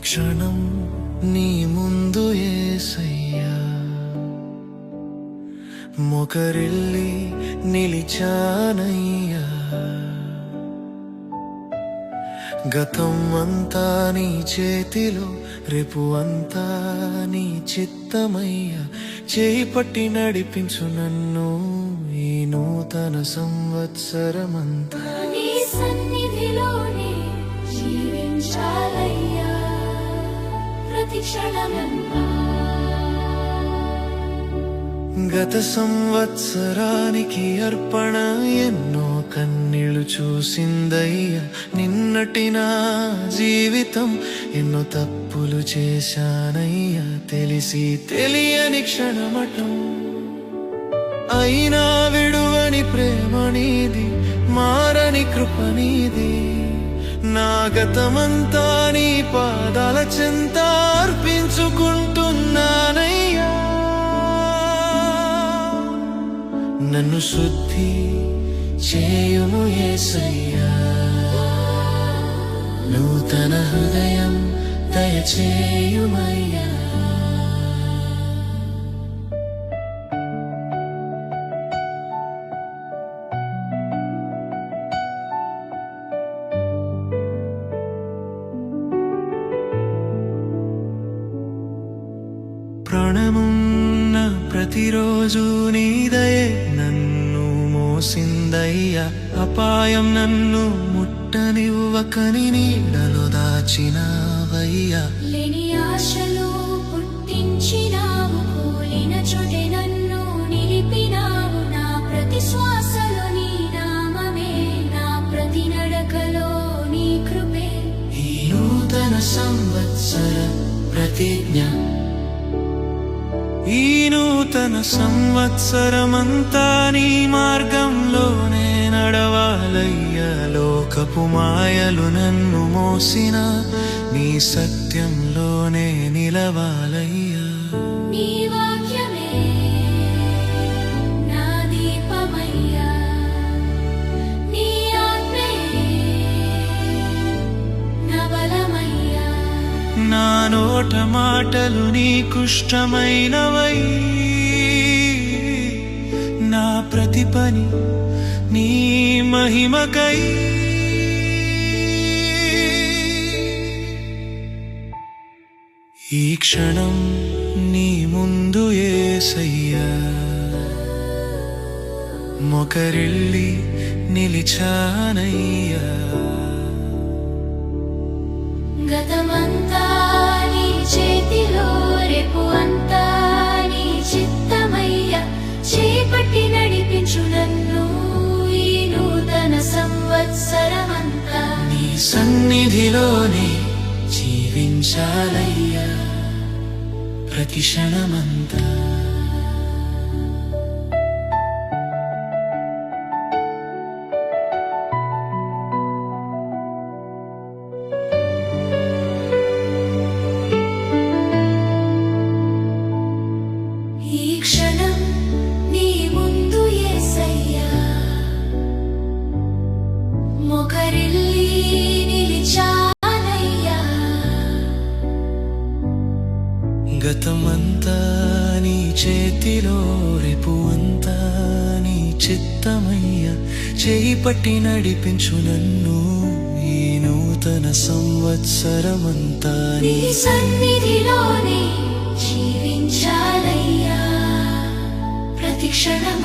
క్షణం నీ ఏసయ్యా. మొకరిల్లి నిలిచానయ్యా. గతం అంతా నీ చేతిలో రేపు అంతా నీ చిత్తమయ్యా. చేయి పట్టి నడిపించు నన్ను ఈ నూతన సంవత్సరమంతా. నీ సన్నిధిలోనే జీవించాలయ్యా. గత సంవత్సరానికి అర్పణ ఎన్నో కన్నీళ్ళు చూసిందయ్య. నిన్నటి నా జీవితం ఎన్నో తప్పులు చేశానయ్యా. తెలిసి తెలియని క్షణమటం. అయినా విడువని ప్రేమ నీది మారని కృప నీది. నా గతమంతా నీ పాదాల నన్ను శుద్ధి చేయుము యేసయ్యా నూతన హృదయం దయచేయుమయ్యా. ప్రాణమున్న ప్రతిరోజు నీదయే నన్ను మోసిందయ్యా అపాయం నన్ను ముట్టనివ్వకని నీడలో దాచినావయ్యా. లేని ఆశలు పుట్టించినావు కూలిన చోటే నన్ను నిలిపినావు. నా ప్రతి శ్వాసలో నీ నామమే నా ప్రతి నడకలో నీ కృపే. ఈ నూతన సంవత్సర ప్రతిజ్ఞ ఈ నూతన సంవత్సరమంతా నీ మార్గంలోనే నడవాలయ్యా. లోకపు మాయలు నన్ను మోసిన నీ సత్యంలోనే నిలవాలయ్యా. నా నోట మాటలు నీకుష్టమైనవై. నా ప్రతి పని నీ మహిమకై. ఈ క్షణం నీ ముందు ఏసయ్యా. మొకరిల్లి నిలిచానయ్యా. గతమంతా నీ చేతిలో రేపు అంతా నీ చిత్తమయ్యా. చేపట్టి నడిపించు నన్ను ఈ నూతన సంవత్సరమంతా. నీ సన్నిధిలోనే జీవించాలయ్యా. ప్రతి క్షణమంతా. చేతిలో రేపు అంతా నీ చిత్తమయ్యా. చేయి పట్టి నడిపించు నన్ను ఈ నూతన సంవత్సరమంతా నీ సన్నిధిలోనే జీవించాలయ్యా. ప్రతి క్షణం